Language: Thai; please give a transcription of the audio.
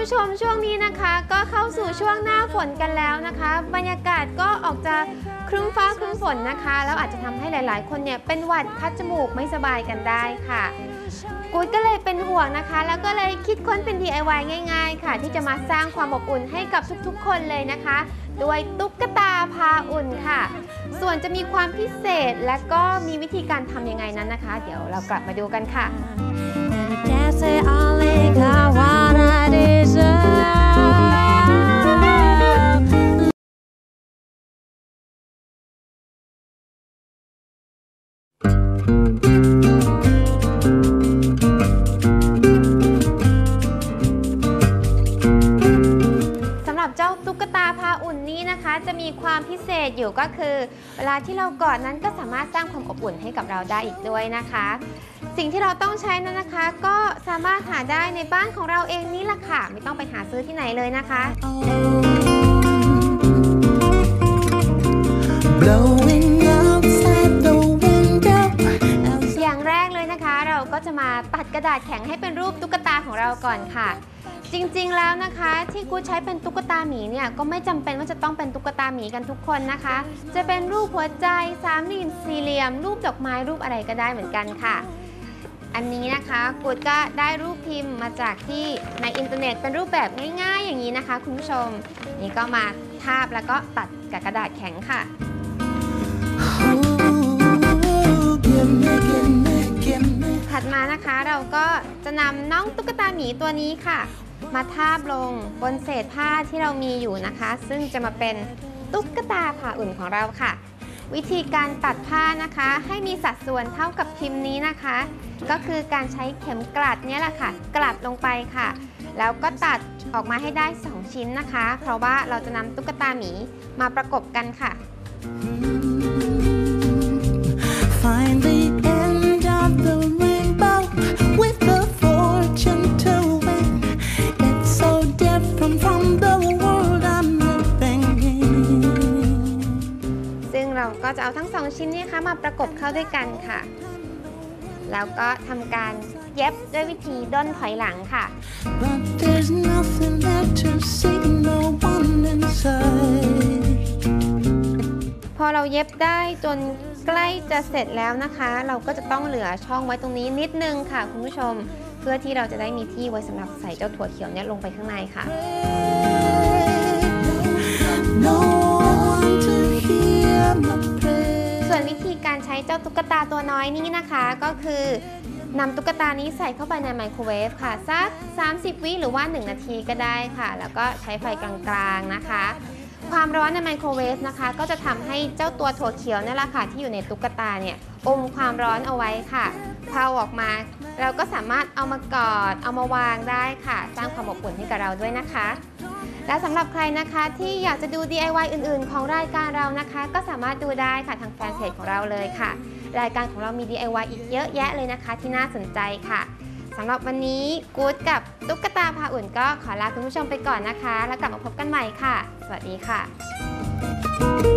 ผู้ชมช่วงนี้นะคะ ก็เข้าสู่ช่วงหน้าฝนกันแล้วนะคะ บรรยากาศก็ออกจะครึ้มฟ้าครึ้มฝนนะคะแล้วอาจจะทำให้หลาย ๆ คนเนี่ยเป็นหวัดคัดจมูกไม่สบายกันได้ค่ะกูดก็เลยเป็นห่วงนะคะ แล้วก็เลยคิดค้นเป็น DIY ง่าย ๆ ค่ะ ที่จะมาสร้างความอบอุ่นให้กับทุกๆ คนเลยนะคะด้วยตุ๊กตาพาอุ่นค่ะ ส่วนจะมีความพิเศษและก็มีวิธีการทำยังไงนั้นนะคะ เดี๋ยวเรากลับมาดูกันค่ะับเจ้าตุ๊กตาพาอุ่นนี้นะคะ จะมีความพิเศษอยู่ก็คือ เวลาที่เรากอดนั้นก็สามารถสร้างความอบอุ่นให้กับเราได้อีกด้วยนะคะ สิ่งที่เราต้องใช้นั้นนะคะ ก็สามารถหาได้ในบ้านของเราเองนี่แหละค่ะ ไม่ต้องไปหาซื้อที่ไหนเลยนะคะ Blowing ระดาษแข็งให้เป็นรูปตุ๊กตาของเราก่อนค่ะ จริงๆแล้วนะคะ ที่กูใช้เป็นตุ๊กตาหมีเนี่ยก็ไม่จำเป็นว่าจะต้องเป็นตุ๊กตาหมีกันทุกคนนะคะ จะเป็นรูปหัวใจสามเหลี่ยมสี่เหลี่ยม รูปดอกไม้รูปอะไรก็ได้เหมือนกันค่ะ อันนี้นะคะกูก็ได้รูปพิมพ์มาจากที่ในอินเทอร์เน็ตเป็นรูปแบบง่าย ๆ อย่างนี้นะคะ คุณผู้ชม นี่ก็มาทาบแล้วก็ตัดกับกระดาษแข็งค่ะ Ooh, give me, give me. ถัดมานะคะเราก็จะนำน้องตุ๊กตาหมีตัวนี้ค่ะ มาทาบลงบนเศษผ้าที่เรามีอยู่นะคะ ซึ่งจะมาเป็นตุ๊กตาผ่าอุ่นของเราค่ะ วิธีการตัดผ้านะคะ ให้มีสัดส่วนเท่ากับพิมพ์นี้นะคะ ก็คือการใช้เข็มกลัดเนี่ยแหละค่ะ กลัดลงไปค่ะ แล้วก็ตัดออกมาให้ได้ 2 ชิ้นนะคะ เพราะว่าเราจะนำตุ๊กตาหมีมาประกบกันค่ะ Find ก็จะเอาทั้งสองชิ้นนี้ค่ะมาประกบเข้าด้วยกันค่ะ แล้วก็ทำการเย็บด้วยวิธีด้นถอยหลังค่ะ But there's nothing left to see, no one inside. พอเราเย็บได้จนใกล้จะเสร็จแล้วนะคะ เราก็จะต้องเหลือช่องไว้ตรงนี้นิดนึงค่ะคุณผู้ชม เพื่อที่เราจะได้มีที่ไว้สำหรับใส่เจ้าถั่วเขียวเนี่ยลงไปข้างในค่ะ ตุ๊กตาตัวน้อยนี้นะคะก็คือนำตุ๊กตานี้ใส่เข้าไปในไมโครเวฟค่ะ สัก 30 วิหรือว่า 1 นาทีก็ได้ค่ะ แล้วก็ใช้ไฟกลางๆนะคะ ความร้อนในไมโครเวฟนะคะ ก็จะทำให้เจ้าตัวถั่วเขียวนี่แหละค่ะที่อยู่ในตุ๊กตาเนี่ยอมความร้อนเอาไว้ค่ะพอเอาออกมา เราก็สามารถเอามากอด เอามาวางได้ค่ะ สร้างความอบอุ่นให้กับเราด้วยนะคะ และสำหรับใครนะคะที่อยากจะดู DIY อื่น ๆ ของรายการเรานะคะ ก็สามารถดูได้ค่ะทางแฟนเพจของเราเลยค่ะ รายการของเรามี DIY อีกเยอะแยะเลยนะคะ ที่น่าสนใจค่ะ สำหรับวันนี้กู๊ดกับตุ๊กตาพาอุ่นก็ขอลาคุณผู้ชมไปก่อนนะคะ แล้วกลับมาพบกันใหม่ค่ะ สวัสดีค่ะ